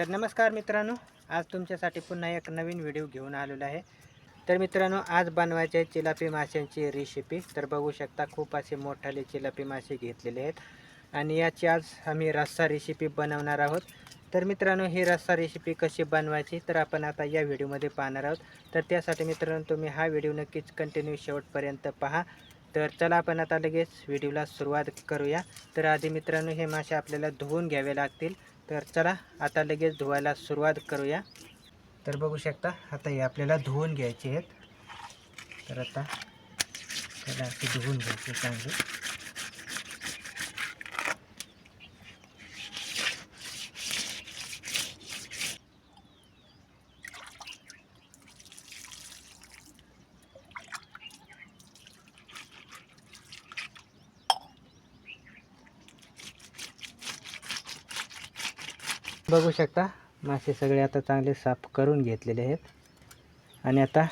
तर नमस्कार मित्रांनो आज तुमच्यासाठी पुन्हा एक नवीन व्हिडिओ घेऊन आलेलो आहे. तर मित्रांनो आज बनवायचे आहे चिलापी माशांची रेसिपी तर बघू शकता खूप असे मोठाले चिलापी मासे घेतलेले आहेत. आणि याची आज आम्ही रस्सा रेसिपी बनवणार आहोत. तर मित्रांनो ही रस्सा रेसिपी कशी बनवायची तर आपण आता या व्हिडिओमध्ये पाहणार आहोत. तर त्यासाठी मित्रांनो तुम्ही हा व्हिडिओ नक्कीच कंटिन्यू शेवटपर्यंत पहा. तर चला आपण आता लगेच व्हिडिओला सुरुवात करूया. तर आधी मित्रांनो हे मासे आपल्याला धुवून घ्यावे लागतील. तर चला आता लगेच धुवायला सुरुवात करूया. तर बघू शकता आता हे आपल्याला धुवून घ्यायचे आहेत. तर आता त्याला धुवून घ्यायचे चांगले. बघू शकता. मासे सगळे आता चांगले साफ करून घेतलेले आहेत. आणि आता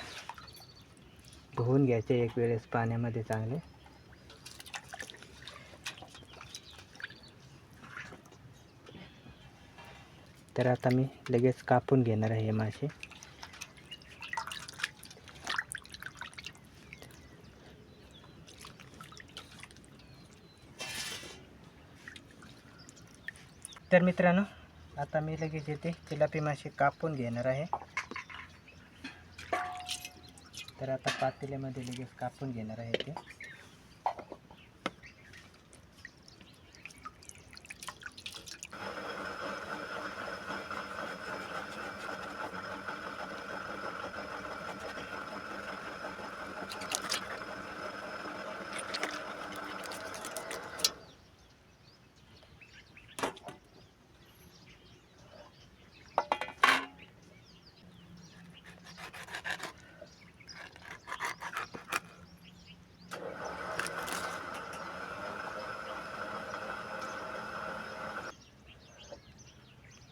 धुवून घ्यायचे एक वेळेस पाण्यामध्ये चांगले. तर आता मी लगेच कापून घेणार आहे हे मासे. तर मित्रांनो आता मी लगेच येते. तिलापी मासे कापून घेणार आहे. तर आता पातेल्यामध्ये लगेच कापून घेणार आहे ते.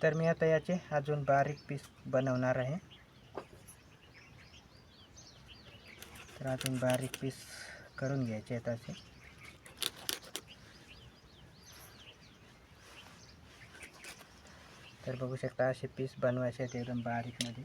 तर मी आता याचे अजून बारीक पीस बनवणार आहे. तर अजून बारीक पीस करून घ्यायचे आहेत असे. तर बघू शकता असे पीस बनवायचे आहेत एकदम बारीकमध्ये.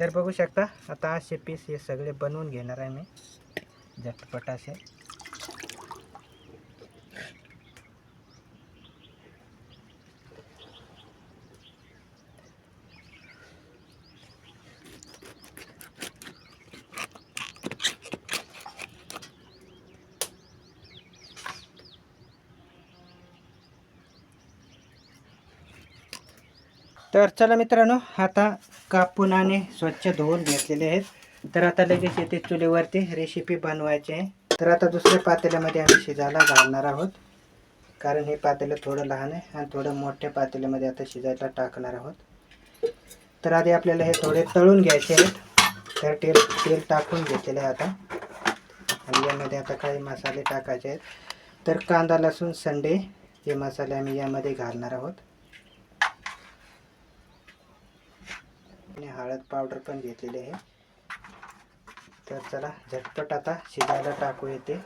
तर बघू शकता आता असे पीस हे सगळे बनवून घेणार आहे मी. झटपट असे. तर चला मित्रांनो आता कापून आणि स्वच्छ धुवून घेतलेले आहेत. तर आता लगेच येते चुलीवरती रेसिपी बनवायची. आहे तर आता दुसऱ्या पातेल्यामध्ये आम्ही शिजायला घालणार आहोत. कारण हे पातेलं थोडं लहान आहे आणि थोडं मोठ्या पातेल्यामध्ये आता शिजायला टाकणार आहोत. तर आधी आपल्याला हे थोडे तळून घ्यायचे आहेत. तर तेल तेल टाकून घेतलेलं आहे आता. आणि यामध्ये आता काही मसाले टाकायचे आहेत. तर कांदा लसूण संडे हे मसाले आम्ही यामध्ये घालणार आहोत. आणि हळद पावडर पण घेतलेली आहे. तर चला झटपट आता शिजायला टाकू येते.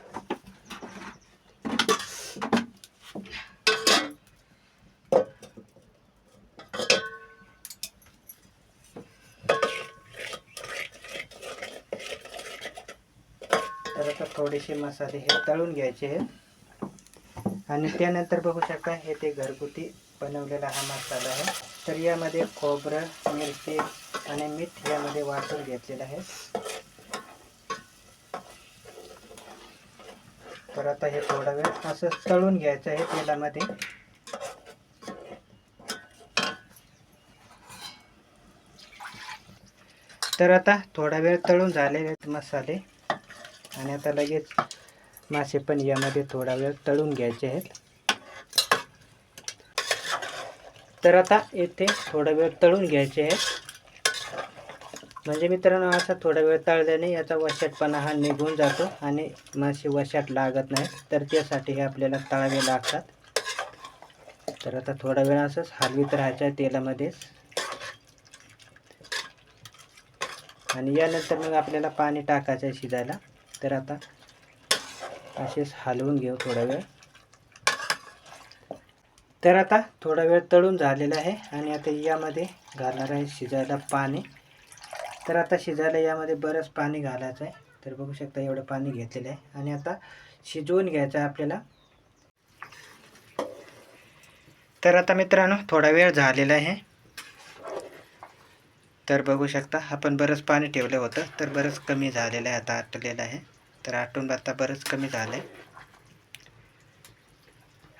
तर आता थोडेसे मसाले हे तळून घ्यायचे आहेत. आणि त्यानंतर बघू शकता हे ते घरगुती बनवलेला हा मसाला आहे. तर यामध्ये खोबरं मिरची आणि मीठ यामध्ये वाटून घेतलेलं आहे. तर आता हे थोडा वेळ असं तळून घ्यायचं आहे तेलामध्ये. तर आता थोडा वेळ तळून झालेले आहेत मसाले. आणि आता लगेच मासे पण यामध्ये थोडा वेळ तळून घ्यायचे आहेत. तर आता येथे थोडा वेळ तळून घ्यायचे आहे म्हणजे मित्रांनो असा थोडा वेळ तळल्याने याचा वशाटपणा हा निघून जातो आणि मासे वशाट लागत नाही तर त्यासाठी हे आपल्याला तळावे लागतात. तर आता थोडा वेळ असंच हलवीत राहायचं आहे तेलामध्येच. आणि यानंतर मग आपल्याला पाणी टाकायचं आहे शिजायला. तर आता असेच हलवून घेऊ थोडा वेळ. तर आता थोडा वेळ तळून झालेला आहे आणि आता यामध्ये घालणार आहे शिजायला पाणी. तर आता शिजायला यामध्ये बरंच पाणी घालायचं आहे. तर बघू शकता एवढं पाणी घेतलेलं आहे. आणि आता शिजवून घ्यायचं आहे आपल्याला. तर आता मित्रांनो थोडा वेळ झालेला आहे. तर बघू शकता आपण बरंच पाणी ठेवलं होतं. तर बरंच कमी झालेलं आहे आता आटलेलं आहे. तर आटून आता बरंच कमी झालं आहे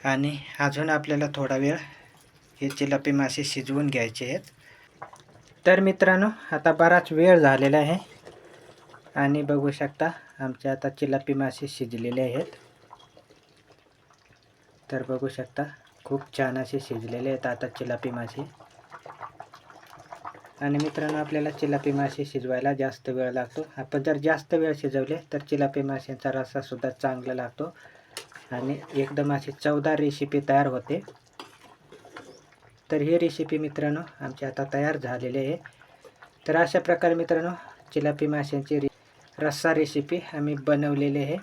आणि अजून आपल्याला थोडा वेळ हे चिलापी मासे शिजवून घ्यायचे आहेत. तर मित्रांनो आता बराच वेळ झालेला आहे. आणि बघू शकता आमचे आता चिलापी मासे शिजलेले आहेत. तर बघू शकता खूप छान असे शिजलेले आहेत आता चिलापी मासे. आणि मित्रांनो आपल्याला चिलापी मासे शिजवायला जास्त वेळ लागतो. आपण जर जास्त वेळ शिजवले तर चिलापी माशांचा रस्सासुद्धा चांगला लागतो. आणि एकदम अशी चवदार रेसिपी तयार होते. तर ही रेसिपी मित्रांनो आमची आता तयार झालेली आहे. तर अशा प्रकारे मित्रांनो चिलापी माशांची रे रस्सा रेसिपी आम्ही बनवलेली आहे.